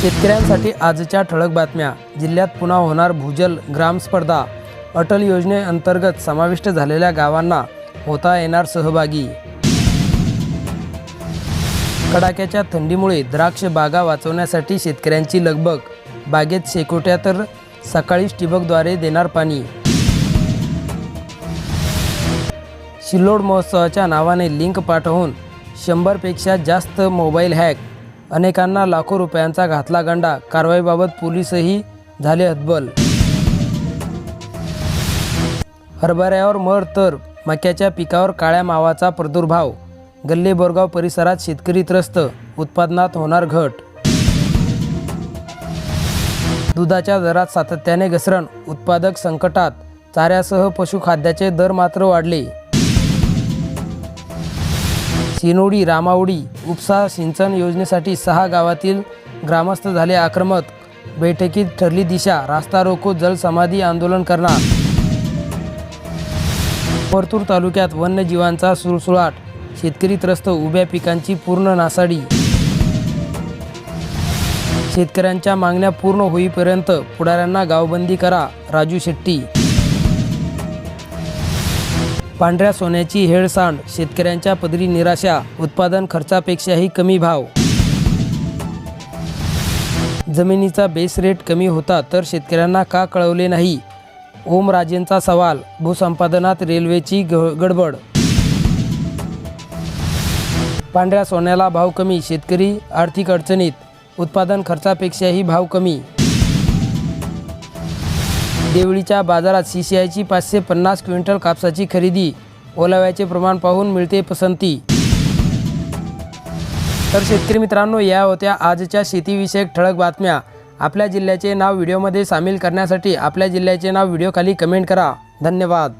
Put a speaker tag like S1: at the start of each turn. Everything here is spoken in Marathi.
S1: शेतकऱ्यांसाठी आजच्या ठळक बातम्या. जिल्ह्यात पुन्हा होणार भूजल ग्राम स्पर्धा. अटल योजनेअंतर्गत समाविष्ट झालेल्या गावांना होता येणार सहभागी. कडाक्याच्या थंडीमुळे द्राक्ष बागा वाचवण्यासाठी शेतकऱ्यांची लगबग. बागेत शेकोट्या तर सकाळीच टिबकद्वारे देणार पाणी. सिल्लोड महोत्सवाच्या नावाने लिंक पाठवून शंभरपेक्षा जास्त मोबाईल हॅक अनेकांना लाखो रुपयांचा घातला गंडा कारवाईबाबत पोलीसही झाले हतबल. हरभऱ्यावर मर तर मक्याच्या पिकावर काळ्या मावाचा प्रादुर्भाव. गल्ले बोरगाव परिसरात शेतकरी त्रस्त. उत्पादनात होणार घट. दुधाच्या दरात सातत्याने घसरण. उत्पादक संकटात. चाऱ्यासह पशुखाद्याचे दर मात्र वाढले. सिनोडी रामावडी उपसा सिंचन योजनेसाठी सहा गावातील ग्रामस्थ झाले आक्रमक. बैठकीत ठरली दिशा रास्ता रोको जलसमाधी आंदोलन करणार. परतूर तालुक्यात वन्यजीवांचा सुळसुळाट शेतकरी त्रस्त उभ्या पिकांची पूर्ण नासाडी. शेतकऱ्यांच्या मागण्या पूर्ण होईपर्यंत पुढाऱ्यांना गावबंदी करा राजू शेट्टी. पांढऱ्या सोन्याची हेळसांड शेतकऱ्यांच्या पदरी निराशा उत्पादन खर्चापेक्षाही कमी भाव. जमिनीचा बेस रेट कमी होता तर शेतकऱ्यांना का कळवले नाही? ओमराजेंचा सवाल भूसंपादनात रेल्वेची ग- गडबड. पांढऱ्या सोन्याला भाव कमी शेतकरी आर्थिक अडचणीत उत्पादन खर्चापेक्षाही भाव कमी. देवळीच्या बाजारात सी सी आयची पाचशे पन्नास क्विंटल कापसाची खरेदी. ओलाव्याचे प्रमाण पाहून मिळते पसंती. तर शेतकरी मित्रांनो या होत्या आजच्या शेतीविषयक ठळक बातम्या. आपल्या जिल्ह्याचे नाव व्हिडिओमध्ये सामील करण्यासाठी आपल्या जिल्ह्याचे नाव व्हिडिओखाली कमेंट करा. धन्यवाद.